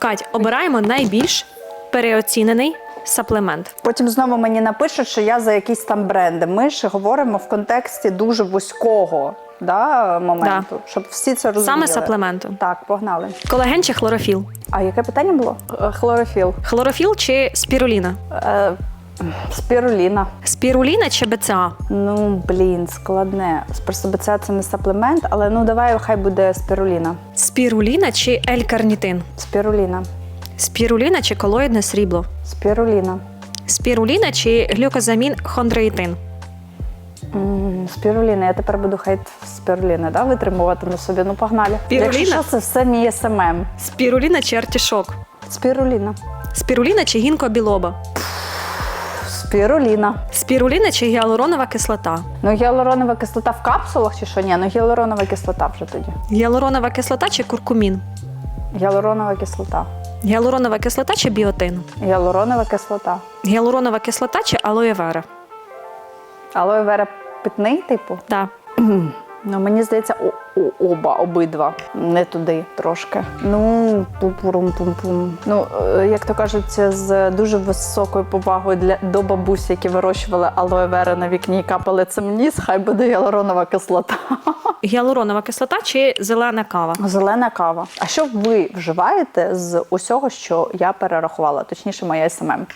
Кать, обираємо найбільш переоцінений саплемент. Потім знову мені напишуть, що я за якісь там бренди. Ми ж говоримо в контексті дуже вузького да, моменту, щоб всі це розуміли. Саме саплементу. Так, погнали. Колаген чи хлорофіл? А яке питання було? Е, Хлорофіл. Хлорофіл чи спіруліна? Е, спіруліна. Спіруліна чи БЦА? Ну, блін, складне. Просто БЦА це не саплемент, але ну давай хай буде спіруліна. Спіруліна чи елькарнітин? Спіруліна. Спіруліна чи колоїдне срібло? Спіруліна. Спіруліна чи глюкозамін хондроїтин? Спіруліна. Я тепер буду хейт спіруліни, да, витримувати на собі. Ну, погнали. Спіруліна? Якщо що, це все мій СММ. Спіруліна чи артішок? Спіруліна. Спіруліна чи гінкобілоба? Спіруліна. Спіруліна чи гіалуронова кислота? Ну, гіалуронова кислота в капсулах чи що? Ні, ну гіалуронова кислота вже тоді. Гіалуронова кислота чи куркумін? Гіалуронова кислота. Гіалуронова кислота чи біотин? Гіалуронова кислота. Гіалуронова кислота чи алоє вера? Алоє вера питний, типу? Да. Ну, мені здається, о- о- оба, обидва. Не туди трошки. Ну, пум-пум-пум-пум. Ну, е, як то кажуть, з дуже високою повагою для до бабусі, які вирощували алоє вера на вікні і капали цим вниз, хай буде гіалуронова кислота. Гіалуронова кислота чи зелена кава? Зелена кава. А що ви вживаєте з усього, що я перерахувала, точніше, моя СММ?